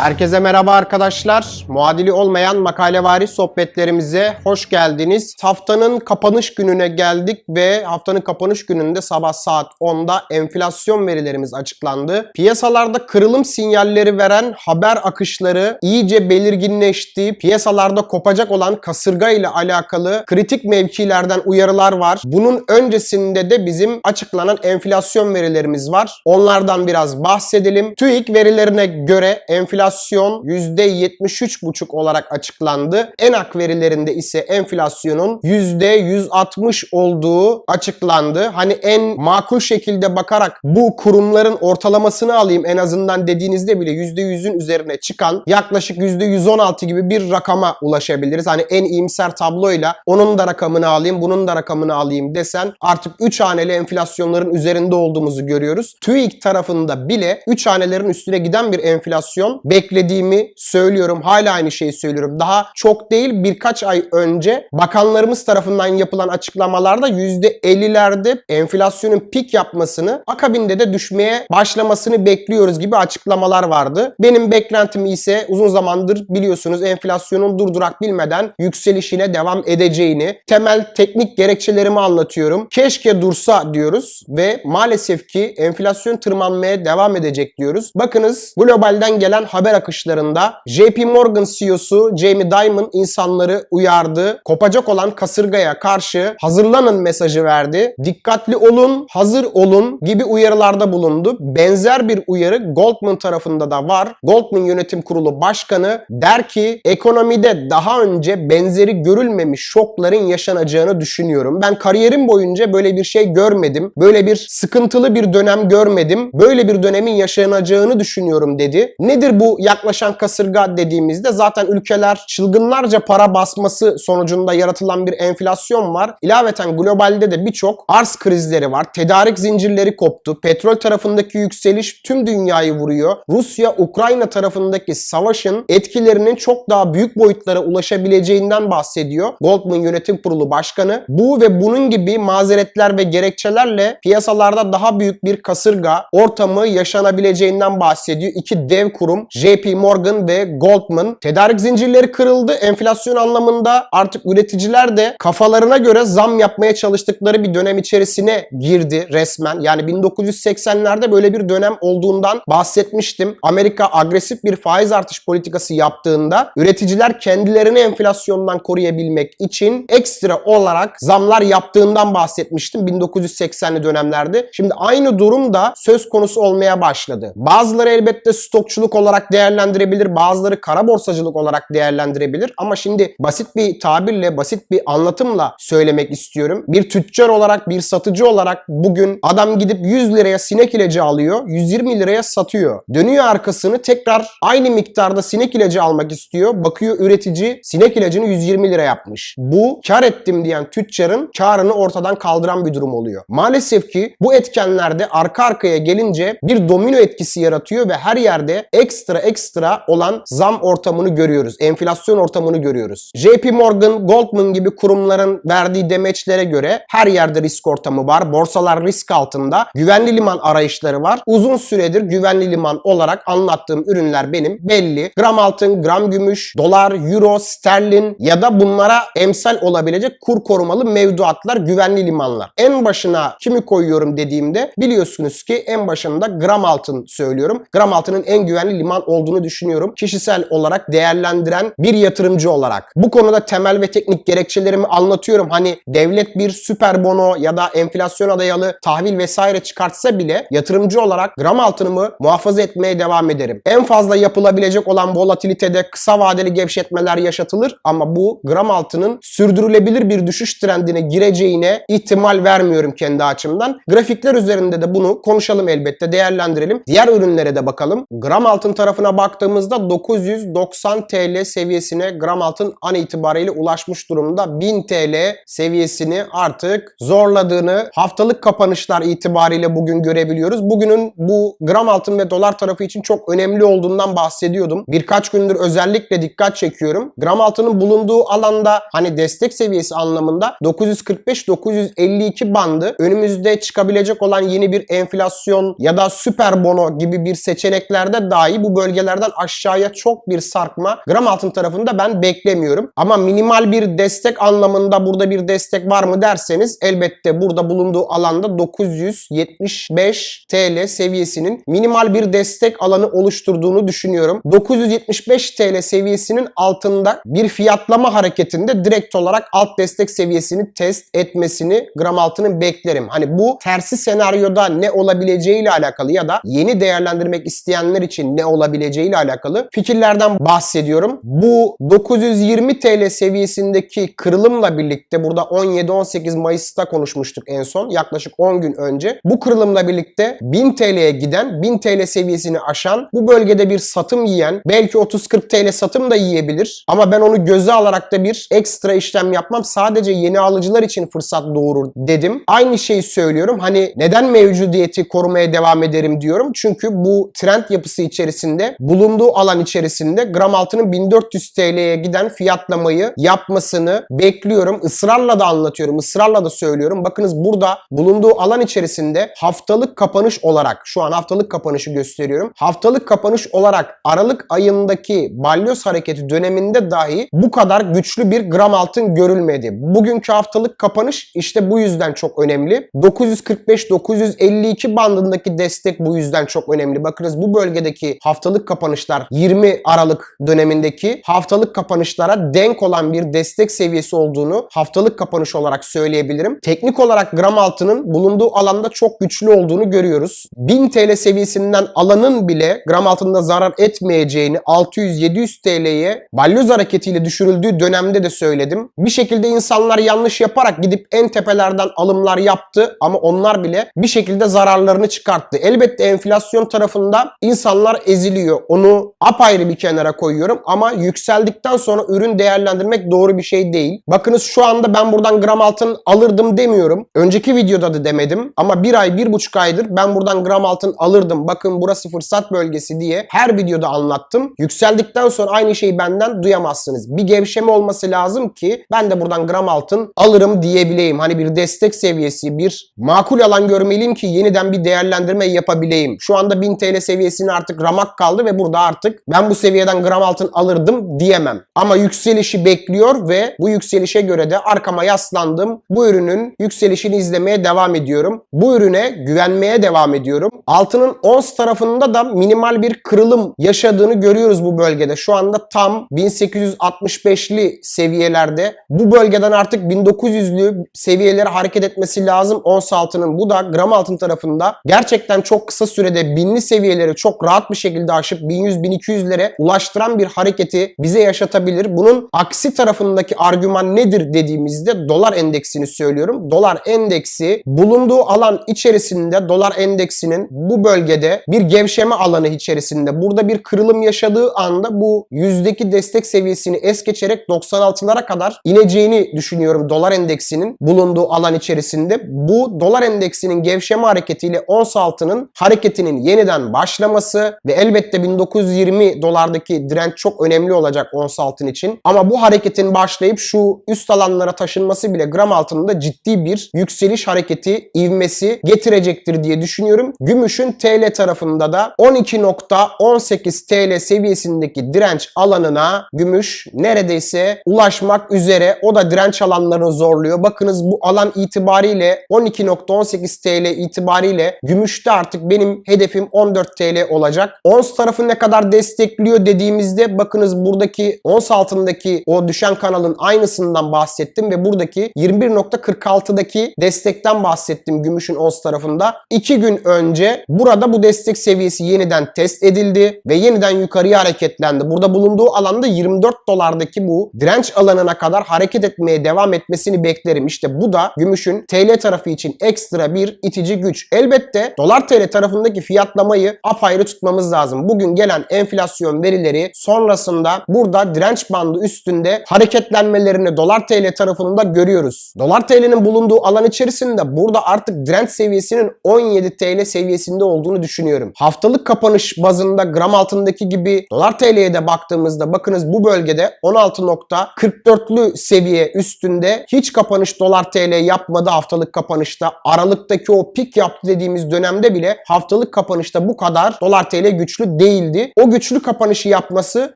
Herkese merhaba arkadaşlar. Muadili olmayan makalevari sohbetlerimize hoş geldiniz. Haftanın kapanış gününe geldik ve haftanın kapanış gününde sabah saat 10'da enflasyon verilerimiz açıklandı. Piyasalarda kırılım sinyalleri veren haber akışları iyice belirginleşti. Piyasalarda kopacak olan kasırga ile alakalı kritik mevkilerden uyarılar var. Bunun öncesinde de bizim açıklanan enflasyon verilerimiz var. Onlardan biraz bahsedelim. TÜİK verilerine göre enflasyon %73,5 olarak açıklandı. ENAK verilerinde ise enflasyonun %160 olduğu açıklandı. Hani en makul şekilde bakarak bu kurumların ortalamasını alayım en azından dediğinizde bile %100'ün üzerine çıkan yaklaşık %116 gibi bir rakama ulaşabiliriz. Hani en iyimser tabloyla onun da rakamını alayım, bunun da rakamını alayım desen artık 3 haneli enflasyonların üzerinde olduğumuzu görüyoruz. TÜİK tarafında bile 3 hanelerin üstüne giden bir enflasyon beklediğimi söylüyorum. Hala aynı şeyi söylüyorum. Daha çok değil birkaç ay önce bakanlarımız tarafından yapılan açıklamalarda %50'lerde enflasyonun pik yapmasını akabinde de düşmeye başlamasını bekliyoruz gibi açıklamalar vardı. Benim beklentim ise uzun zamandır biliyorsunuz enflasyonun durdurak bilmeden yükselişine devam edeceğini, temel teknik gerekçelerimi anlatıyorum. Keşke dursa diyoruz ve maalesef ki enflasyon tırmanmaya devam edecek diyoruz. Bakınız globalden gelen haber akışlarında JP Morgan CEO'su Jamie Dimon insanları uyardı. Kopacak olan kasırgaya karşı hazırlanın mesajı verdi. Dikkatli olun, hazır olun gibi uyarılarda bulundu. Benzer bir uyarı Goldman tarafında da var. Goldman Yönetim Kurulu Başkanı der ki ekonomide daha önce benzeri görülmemiş şokların yaşanacağını düşünüyorum. Ben kariyerim boyunca böyle bir şey görmedim. Böyle bir sıkıntılı bir dönem görmedim. Böyle bir dönemin yaşanacağını düşünüyorum dedi. Nedir bu yaklaşan kasırga dediğimizde zaten ülkeler çılgınlarca para basması sonucunda yaratılan bir enflasyon var. İlaveten globalde de birçok arz krizleri var. Tedarik zincirleri koptu. Petrol tarafındaki yükseliş tüm dünyayı vuruyor. Rusya Ukrayna tarafındaki savaşın etkilerinin çok daha büyük boyutlara ulaşabileceğinden bahsediyor. Goldman Yönetim Kurulu Başkanı. Bu ve bunun gibi mazeretler ve gerekçelerle piyasalarda daha büyük bir kasırga ortamı yaşanabileceğinden bahsediyor. İki dev kurum JP Morgan ve Goldman. Tedarik zincirleri kırıldı. Enflasyon anlamında artık üreticiler de kafalarına göre zam yapmaya çalıştıkları bir dönem içerisine girdi resmen. Yani 1980'lerde böyle bir dönem olduğundan bahsetmiştim. Amerika agresif bir faiz artış politikası yaptığında üreticiler kendilerini enflasyondan koruyabilmek için ekstra olarak zamlar yaptığından bahsetmiştim 1980'li dönemlerde. Şimdi aynı durum da söz konusu olmaya başladı. Bazıları elbette stokçuluk olarak değerlendirebilir, bazıları kara borsacılık olarak değerlendirebilir ama şimdi basit bir tabirle, basit bir anlatımla söylemek istiyorum. Bir tüccar olarak, bir satıcı olarak bugün adam gidip 100 liraya sinek ilacı alıyor, 120 liraya satıyor. Dönüyor arkasını tekrar aynı miktarda sinek ilacı almak istiyor. Bakıyor üretici sinek ilacını 120 lira yapmış. Bu kar ettim diyen tüccarın karını ortadan kaldıran bir durum oluyor. Maalesef ki bu etkenlerde arka arkaya gelince bir domino etkisi yaratıyor ve her yerde ekstra ekstra olan zam ortamını görüyoruz. Enflasyon ortamını görüyoruz. JP Morgan, Goldman gibi kurumların verdiği demeçlere göre her yerde risk ortamı var. Borsalar risk altında. Güvenli liman arayışları var. Uzun süredir güvenli liman olarak anlattığım ürünler benim belli. Gram altın, gram gümüş, dolar, euro, sterlin ya da bunlara emsal olabilecek kur korumalı mevduatlar güvenli limanlar. En başına kimi koyuyorum dediğimde biliyorsunuz ki en başında gram altın söylüyorum. Gram altının en güvenli liman olduğunu düşünüyorum. Kişisel olarak değerlendiren bir yatırımcı olarak. Bu konuda temel ve teknik gerekçelerimi anlatıyorum. Hani devlet bir süper bono ya da enflasyona dayalı tahvil vesaire çıkartsa bile yatırımcı olarak gram altınımı muhafaza etmeye devam ederim. En fazla yapılabilecek olan volatilitede kısa vadeli gevşetmeler yaşatılır ama bu gram altının sürdürülebilir bir düşüş trendine gireceğine ihtimal vermiyorum kendi açımdan. Grafikler üzerinde de bunu konuşalım elbette, değerlendirelim. Diğer ürünlere de bakalım. Gram altın tarafına baktığımızda 990 TL seviyesine gram altın an itibariyle ulaşmış durumda. 1000 TL seviyesini artık zorladığını haftalık kapanışlar itibariyle bugün görebiliyoruz. Bugünün bu gram altın ve dolar tarafı için çok önemli olduğundan bahsediyordum. Birkaç gündür özellikle dikkat çekiyorum. Gram altının bulunduğu alanda hani destek seviyesi anlamında 945-952 bandı önümüzde çıkabilecek olan yeni bir enflasyon ya da süper bono gibi bir seçeneklerde dahi bu bölge bölgelerden aşağıya çok bir sarkma gram altın tarafında ben beklemiyorum. Ama minimal bir destek anlamında burada bir destek var mı derseniz elbette burada bulunduğu alanda 975 TL seviyesinin minimal bir destek alanı oluşturduğunu düşünüyorum. 975 TL seviyesinin altında bir fiyatlama hareketinde direkt olarak alt destek seviyesini test etmesini gram altının beklerim. Hani bu tersi senaryoda ne olabileceğiyle alakalı ya da yeni değerlendirmek isteyenler için ne olabileceğiyle alakalı fikirlerden bahsediyorum. Bu 920 TL seviyesindeki kırılımla birlikte burada 17-18 Mayıs'ta konuşmuştuk en son yaklaşık 10 gün önce. Bu kırılımla birlikte 1000 TL'ye giden 1000 TL seviyesini aşan bu bölgede bir satım yiyen belki 30-40 TL satım da yiyebilir ama ben onu göze alarak da bir ekstra işlem yapmam sadece yeni alıcılar için fırsat doğurur dedim. Aynı şeyi söylüyorum. Hani neden mevcudiyeti korumaya devam ederim diyorum. Çünkü bu trend yapısı içerisinde bulunduğu alan içerisinde gram altının 1400 TL'ye giden fiyatlamayı yapmasını bekliyorum. Israrla da anlatıyorum. ısrarla da söylüyorum. Bakınız burada bulunduğu alan içerisinde haftalık kapanış olarak şu an haftalık kapanışı gösteriyorum. Haftalık kapanış olarak Aralık ayındaki balyoz hareketi döneminde dahi bu kadar güçlü bir gram altın görülmedi. Bugünkü haftalık kapanış işte bu yüzden çok önemli. 945-952 bandındaki destek bu yüzden çok önemli. Bakınız bu bölgedeki haftalık kapanışlar 20 Aralık dönemindeki haftalık kapanışlara denk olan bir destek seviyesi olduğunu haftalık kapanış olarak söyleyebilirim. Teknik olarak gram altının bulunduğu alanda çok güçlü olduğunu görüyoruz. 1000 TL seviyesinden alanın bile gram altında zarar etmeyeceğini 600-700 TL'ye balyoz hareketiyle düşürüldüğü dönemde de söyledim. Bir şekilde insanlar yanlış yaparak gidip en tepelerden alımlar yaptı ama onlar bile bir şekilde zararlarını çıkarttı. Elbette enflasyon tarafında insanlar eziliyor. Onu apayrı bir kenara koyuyorum ama yükseldikten sonra ürün değerlendirmek doğru bir şey değil. Bakınız şu anda ben buradan gram altın alırdım demiyorum. Önceki videoda da demedim ama bir ay, bir buçuk aydır ben buradan gram altın alırdım. Bakın burası fırsat bölgesi diye her videoda anlattım. Yükseldikten sonra aynı şeyi benden duyamazsınız. Bir gevşeme olması lazım ki ben de buradan gram altın alırım diyebileyim. Hani bir destek seviyesi, bir makul alan görmeliyim ki yeniden bir değerlendirme yapabileyim. Şu anda 1000 TL seviyesine artık ramak kaldı ve burada artık ben bu seviyeden gram altın alırdım diyemem. Ama yükselişi bekliyor ve bu yükselişe göre de arkama yaslandım. Bu ürünün yükselişini izlemeye devam ediyorum. Bu ürüne güvenmeye devam ediyorum. Altının ons tarafında da minimal bir kırılım yaşadığını görüyoruz bu bölgede. Şu anda tam 1865'li seviyelerde. Bu bölgeden artık 1900'lü seviyelere hareket etmesi lazım ons altının. Bu da gram altın tarafında gerçekten çok kısa sürede binli seviyeleri çok rahat bir şekilde aşıp 1100-1200'lere ulaştıran bir hareketi bize yaşatabilir. Bunun aksi tarafındaki argüman nedir dediğimizde dolar endeksini söylüyorum. Dolar endeksi bulunduğu alan içerisinde dolar endeksinin bu bölgede bir gevşeme alanı içerisinde burada bir kırılım yaşadığı anda bu yüzdeki destek seviyesini es geçerek 96'lara kadar ineceğini düşünüyorum dolar endeksinin bulunduğu alan içerisinde. Bu dolar endeksinin gevşeme hareketiyle ons altının hareketinin yeniden başlaması ve elbette 1920 dolardaki direnç çok önemli olacak ons altın için. Ama bu hareketin başlayıp şu üst alanlara taşınması bile gram altında ciddi bir yükseliş hareketi ivmesi getirecektir diye düşünüyorum. Gümüşün TL tarafında da 12.18 TL seviyesindeki direnç alanına gümüş neredeyse ulaşmak üzere. O da direnç alanlarını zorluyor. Bakınız bu alan itibariyle 12.18 TL itibariyle gümüşte artık benim hedefim 14 TL olacak. Ons tarafı ne kadar destekliyor dediğimizde bakınız buradaki ons altındaki o düşen kanalın aynısından bahsettim ve buradaki 21.46'daki destekten bahsettim gümüşün ons tarafında. 2 gün önce burada bu destek seviyesi yeniden test edildi ve yeniden yukarıya hareketlendi. Burada bulunduğu alanda 24 dolardaki bu direnç alanına kadar hareket etmeye devam etmesini beklerim. İşte bu da gümüşün TL tarafı için ekstra bir itici güç. Elbette dolar TL tarafındaki fiyatlamayı apayrı tutmamız lazım. Bugün gelen enflasyon verileri sonrasında burada direnç bandı üstünde hareketlenmelerini dolar TL tarafında görüyoruz. Dolar TL'nin bulunduğu alan içerisinde burada artık direnç seviyesinin 17 TL seviyesinde olduğunu düşünüyorum. Haftalık kapanış bazında gram altındaki gibi dolar TL'ye de baktığımızda bakınız bu bölgede 16.44'lü seviye üstünde hiç kapanış dolar TL yapmadı haftalık kapanışta. Aralıktaki o pik yaptı dediğimiz dönemde bile haftalık kapanışta bu kadar dolar TL güçlü değildi. O güçlü kapanışı yapması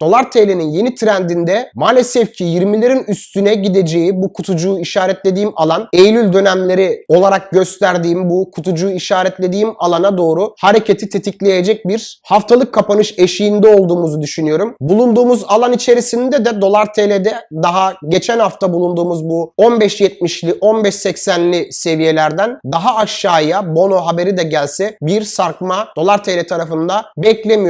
dolar TL'nin yeni trendinde maalesef ki 20'lerin üstüne gideceği bu kutucuğu işaretlediğim alan Eylül dönemleri olarak gösterdiğim bu kutucuğu işaretlediğim alana doğru hareketi tetikleyecek bir haftalık kapanış eşiğinde olduğumuzu düşünüyorum. Bulunduğumuz alan içerisinde de dolar TL'de daha geçen hafta bulunduğumuz bu 15.70'li 15.80'li seviyelerden daha aşağıya bono haberi de gelse bir sarkma dolar TL tarafında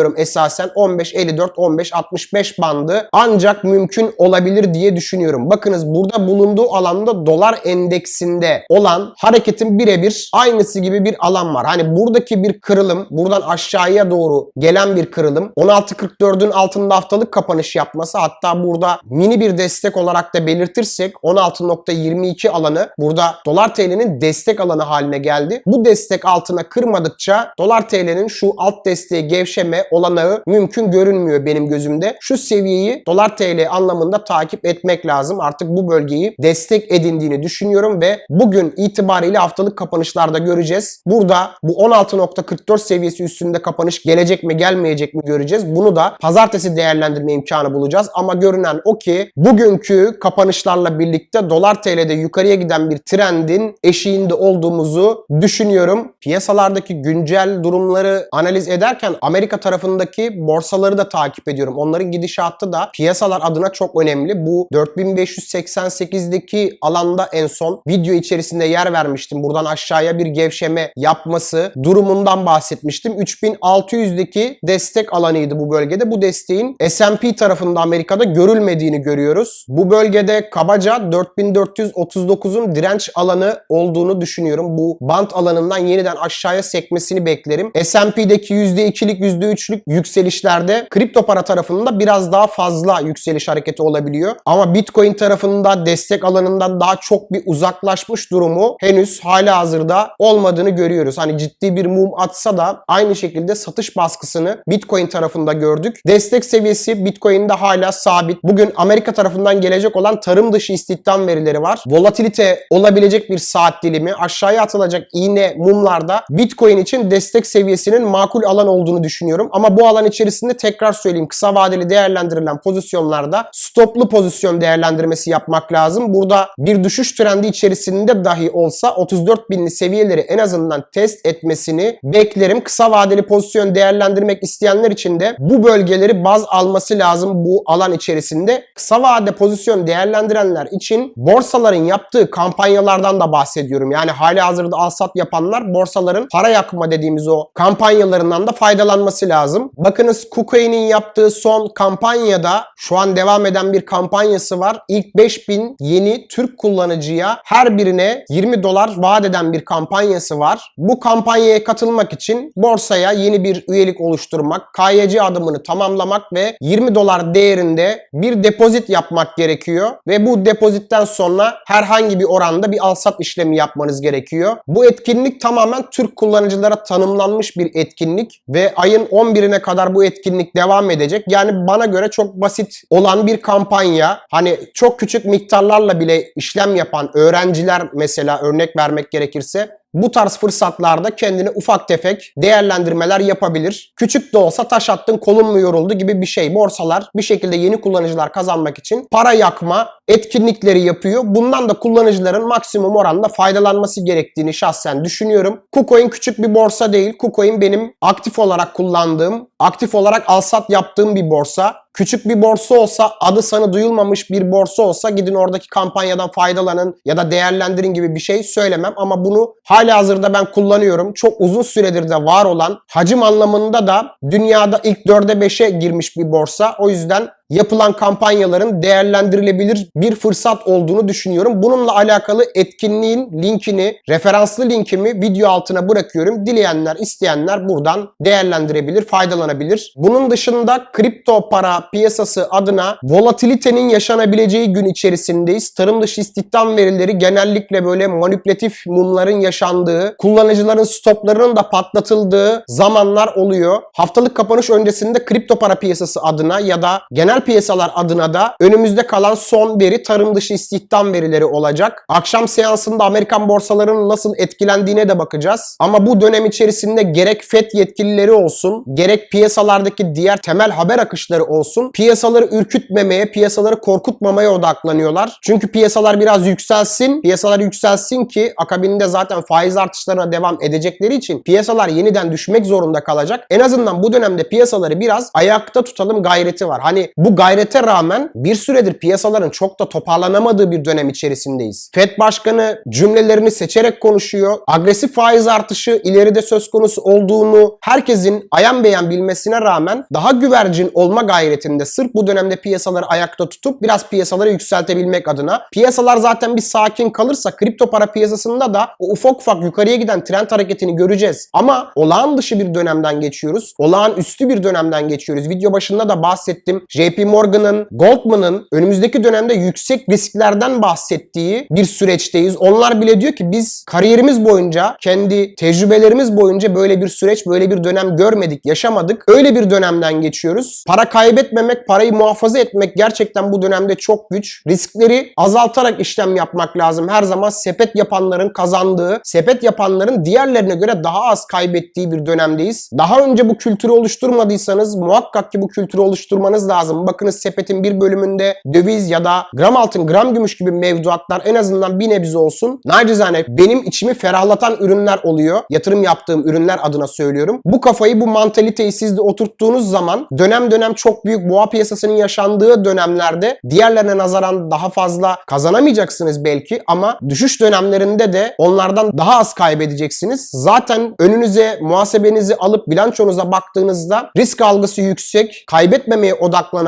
beklemiyorum esasen 15.54-15.65 bandı ancak mümkün olabilir diye düşünüyorum. Bakınız burada bulunduğu alanda dolar endeksinde olan hareketin birebir aynısı gibi bir alan var. Hani buradaki bir kırılım buradan aşağıya doğru gelen bir kırılım 16.44'ün altında haftalık kapanış yapması hatta burada mini bir destek olarak da belirtirsek 16.22 alanı burada dolar TL'nin destek alanı haline geldi. Bu destek altına kırmadıkça dolar TL'nin şu alt desteği gevşeme olanağı mümkün görünmüyor benim gözümde. Şu seviyeyi dolar TL anlamında takip etmek lazım. Artık bu bölgeyi destek edindiğini düşünüyorum ve bugün itibariyle haftalık kapanışlarda göreceğiz. Burada bu 16.44 seviyesi üstünde kapanış gelecek mi gelmeyecek mi göreceğiz. Bunu da pazartesi değerlendirme imkanı bulacağız. Ama görünen o ki bugünkü kapanışlarla birlikte dolar TL'de yukarıya giden bir trendin eşiğinde olduğumuzu düşünüyorum. Piyasalardaki güncel durumları analiz ederken Amerika tarafındaki borsaları da takip ediyorum. Onların gidişatı da piyasalar adına çok önemli. Bu 4588'deki alanda en son video içerisinde yer vermiştim. Buradan aşağıya bir gevşeme yapması durumundan bahsetmiştim. 3600'deki destek alanıydı bu bölgede. Bu desteğin S&P tarafında Amerika'da görülmediğini görüyoruz. Bu bölgede kabaca 4439'un direnç alanı olduğunu düşünüyorum. Bu bant alanından yeniden aşağıya sekmesini beklerim. S&P'deki %2'lik %3'lük yükselişlerde kripto para tarafında biraz daha fazla yükseliş hareketi olabiliyor. Ama Bitcoin tarafında destek alanından daha çok bir uzaklaşmış durumu henüz hala hazırda olmadığını görüyoruz. Hani ciddi bir mum atsa da aynı şekilde satış baskısını Bitcoin tarafında gördük. Destek seviyesi Bitcoin'de hala sabit. Bugün Amerika tarafından gelecek olan tarım dışı istihdam verileri var. Volatilite olabilecek bir saat dilimi aşağıya atılacak iğne mumlarda Bitcoin için destek seviyesinin makul alan olduğunu düşünüyorum. Ama bu alan içerisinde tekrar söyleyeyim kısa vadeli değerlendirilen pozisyonlarda stoplu pozisyon değerlendirmesi yapmak lazım. Burada bir düşüş trendi içerisinde dahi olsa 34 binli seviyeleri en azından test etmesini beklerim. Kısa vadeli pozisyon değerlendirmek isteyenler için de bu bölgeleri baz alması lazım bu alan içerisinde. Kısa vade pozisyon değerlendirenler için borsaların yaptığı kampanyalardan da bahsediyorum. Yani hali hazırda al sat yapanlar borsaların para yakma dediğimiz o kampanyalarından da faydalanması lazım. Bakınız KuCoin'in yaptığı son kampanyada şu an devam eden bir kampanyası var. İlk 5000 yeni Türk kullanıcıya her birine 20 dolar vaat eden bir kampanyası var. Bu kampanyaya katılmak için borsaya yeni bir üyelik oluşturmak, KYC adımını tamamlamak ve 20 dolar değerinde bir depozit yapmak gerekiyor ve bu depozitten sonra herhangi bir oranda bir alsat işlemi yapmanız gerekiyor. Bu etkinlik tamamen Türk kullanıcılara tanımlanmış bir etkinlik ve ayın 11'ine kadar bu etkinlik devam edecek. Yani bana göre çok basit olan bir kampanya. Hani çok küçük miktarlarla bile işlem yapan öğrenciler mesela örnek vermek gerekirse bu tarz fırsatlarda kendine ufak tefek değerlendirmeler yapabilir. Küçük de olsa taş attın kolun mu yoruldu gibi bir şey. Borsalar bir şekilde yeni kullanıcılar kazanmak için para yakma etkinlikleri yapıyor. Bundan da kullanıcıların maksimum oranda faydalanması gerektiğini şahsen düşünüyorum. KuCoin küçük bir borsa değil. KuCoin benim aktif olarak kullandığım, aktif olarak alsat yaptığım bir borsa. Küçük bir borsa olsa, adı sanı duyulmamış bir borsa olsa gidin oradaki kampanyadan faydalanın ya da değerlendirin gibi bir şey söylemem. Ama bunu hala hazırda ben kullanıyorum. Çok uzun süredir de var olan hacim anlamında da dünyada ilk 4'e 5'e girmiş bir borsa. O yüzden yapılan kampanyaların değerlendirilebilir bir fırsat olduğunu düşünüyorum. Bununla alakalı etkinliğin linkini, referanslı linkimi video altına bırakıyorum. Dileyenler, isteyenler buradan değerlendirebilir, faydalanabilir. Bunun dışında kripto para piyasası adına volatilitenin yaşanabileceği gün içerisindeyiz. Tarım dışı istihdam verileri genellikle böyle manipülatif mumların yaşandığı, kullanıcıların stoplarının da patlatıldığı zamanlar oluyor. Haftalık kapanış öncesinde kripto para piyasası adına ya da genel genel piyasalar adına da önümüzde kalan son veri tarım dışı istihdam verileri olacak. Akşam seansında Amerikan borsalarının nasıl etkilendiğine de bakacağız. Ama bu dönem içerisinde gerek FED yetkilileri olsun, gerek piyasalardaki diğer temel haber akışları olsun, piyasaları ürkütmemeye, piyasaları korkutmamaya odaklanıyorlar. Çünkü piyasalar biraz yükselsin, piyasalar yükselsin ki akabinde zaten faiz artışlarına devam edecekleri için piyasalar yeniden düşmek zorunda kalacak. En azından bu dönemde piyasaları biraz ayakta tutalım gayreti var. Hani bu gayrete rağmen bir süredir piyasaların çok da toparlanamadığı bir dönem içerisindeyiz. FED Başkanı cümlelerini seçerek konuşuyor. Agresif faiz artışı ileride söz konusu olduğunu herkesin ayan beyan bilmesine rağmen daha güvercin olma gayretinde sırf bu dönemde piyasaları ayakta tutup biraz piyasaları yükseltebilmek adına. Piyasalar zaten bir sakin kalırsa kripto para piyasasında da o ufak ufak yukarıya giden trend hareketini göreceğiz. Ama olağan dışı bir dönemden geçiyoruz. Olağan üstü bir dönemden geçiyoruz. Video başında da bahsettim. JP Morgan'ın, Goldman'ın önümüzdeki dönemde yüksek risklerden bahsettiği bir süreçteyiz. Onlar bile diyor ki biz kariyerimiz boyunca, kendi tecrübelerimiz boyunca böyle bir süreç, böyle bir dönem görmedik, yaşamadık. Öyle bir dönemden geçiyoruz. Para kaybetmemek, parayı muhafaza etmek gerçekten bu dönemde çok güç. Riskleri azaltarak işlem yapmak lazım. Her zaman sepet yapanların kazandığı, sepet yapanların diğerlerine göre daha az kaybettiği bir dönemdeyiz. Daha önce bu kültürü oluşturmadıysanız muhakkak ki bu kültürü oluşturmanız lazım. Bakınız sepetin bir bölümünde döviz ya da gram altın, gram gümüş gibi mevduatlar en azından bir nebze olsun. Nacizane benim içimi ferahlatan ürünler oluyor. Yatırım yaptığım ürünler adına söylüyorum. Bu kafayı, bu mantaliteyi siz de oturttuğunuz zaman dönem dönem çok büyük boğa piyasasının yaşandığı dönemlerde diğerlerine nazaran daha fazla kazanamayacaksınız belki ama düşüş dönemlerinde de onlardan daha az kaybedeceksiniz. Zaten önünüze muhasebenizi alıp bilançonuza baktığınızda risk algısı yüksek, kaybetmemeye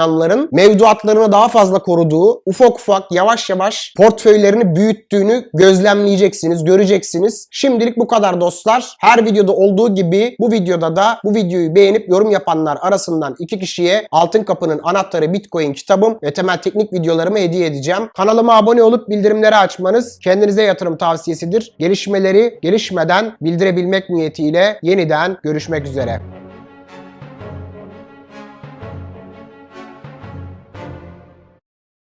odaklananların mevduatlarını daha fazla koruduğu, ufak ufak yavaş yavaş portföylerini büyüttüğünü gözlemleyeceksiniz, göreceksiniz. Şimdilik bu kadar dostlar. Her videoda olduğu gibi bu videoda da bu videoyu beğenip yorum yapanlar arasından iki kişiye Altın Kapı'nın Anahtarı Bitcoin kitabım ve temel teknik videolarımı hediye edeceğim. Kanalıma abone olup bildirimleri açmanız kendinize yatırım tavsiyesidir. Gelişmeleri gelişmeden bildirebilmek niyetiyle yeniden görüşmek üzere.